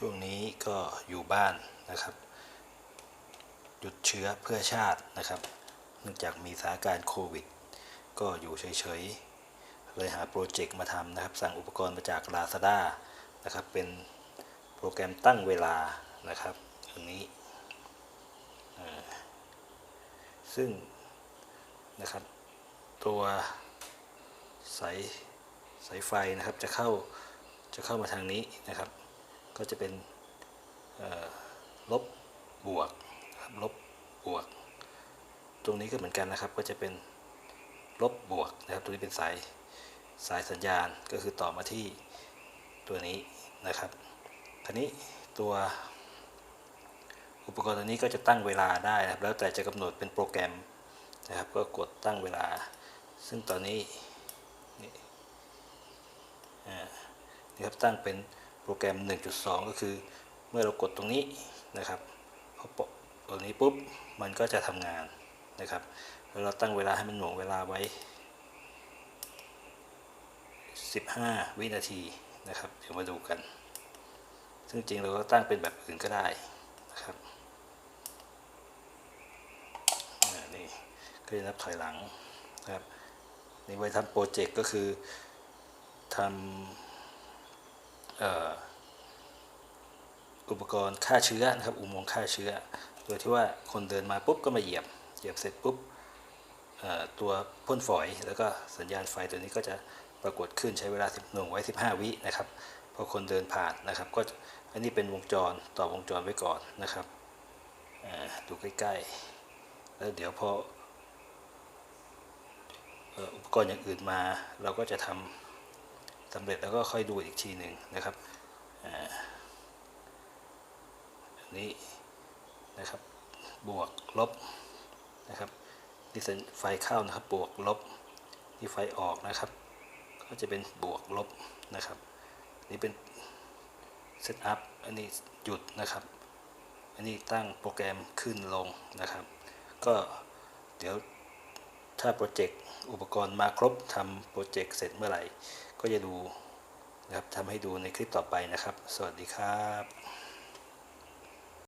ช่วงนี้ก็อยู่บ้านนะครับ หยุดเชื้อเพื่อชาตินะครับ เนื่องจากมีสถานการณ์โควิด ก็อยู่เฉยๆ เลยหาโปรเจกต์มาทำนะครับ สั่งอุปกรณ์มาจาก Lazada นะครับ เป็นโปรแกรมตั้งเวลานะครับอันนี้ ซึ่งนะครับ ตัวสายสายไฟนะครับจะเข้าจะเข้ามาทางนี้นะครับ ก็จะเป็นลบบวกลบบวก ตรงนี้ก็เหมือนกันนะครับ ก็จะเป็นลบบวกนะครับตรงนี้เป็นสายสายสัญญาณก็คือต่อมาที่ตัวนี้นะครับทีนี้ตัวอุปกรณ์ตัวนี้ก็จะตั้งเวลาได้นะครับ แล้วแต่จะกำหนดเป็นโปรแกรมนะครับ ก็กดตั้งเวลา ซึ่งตอนนี้นี่นี่ครับตั้งเป็น โปรแกรม 1.2 ก็คือเมื่อเรากดตรงนี้นะครับพอปะตรงนี้ปุ๊บมันก็จะทำงานนะครับ แล้วเราตั้งเวลาให้มันหน่วงเวลาไว้ 15 วินาทีนะครับ เดี๋ยวมาดูกัน ซึ่งจริงเราก็ตั้งเป็นแบบอื่นก็ได้นะครับนี่ก็จะนับถอยหลังนะครับนี่ไว้ทำโปรเจกต์ก็คือทำ อุปกรณ์ฆ่าเชื้อนะครับอุโมงค์ฆ่าเชื้อ โดยที่ว่าคนเดินมาปุ๊บก็มาเหยียบ เหยียบเสร็จปุ๊บตัวพ่นฝอยแล้วก็สัญญาณไฟตัวนี้ก็จะปรากฏขึ้นใช้เวลา10หน่วงไว้ 15 วินะครับพอคนเดินผ่านนะครับก็อันนี้เป็นวงจรต่อวงจรไว้ก่อนนะครับดูใกล้ๆ แล้วเดี๋ยวพออ่ออุปกรณ์อย่างอื่นมาเราก็จะทำ สำเร็จแล้วก็ค่อยดูอีกทีหนึ่งนะครับอันนี้นะครับบวกลบนะครับนี่สัญไฟเข้านะครับบวกลบนี่ไฟออกนะครับ ก็จะเป็นบวกลบนะครับนี่เป็นเซตอัพอันนี้หยุดนะครับ อันนี้ตั้งโปรแกรมขึ้นลงนะครับ ก็เดี๋ยวถ้าโปรเจกต์อุปกรณ์มาครบทำโปรเจกต์เสร็จเมื่อไหร่ ก็จะดูนะครับทำให้ดูในคลิปต่อไปนะครับ สวัสดีครับ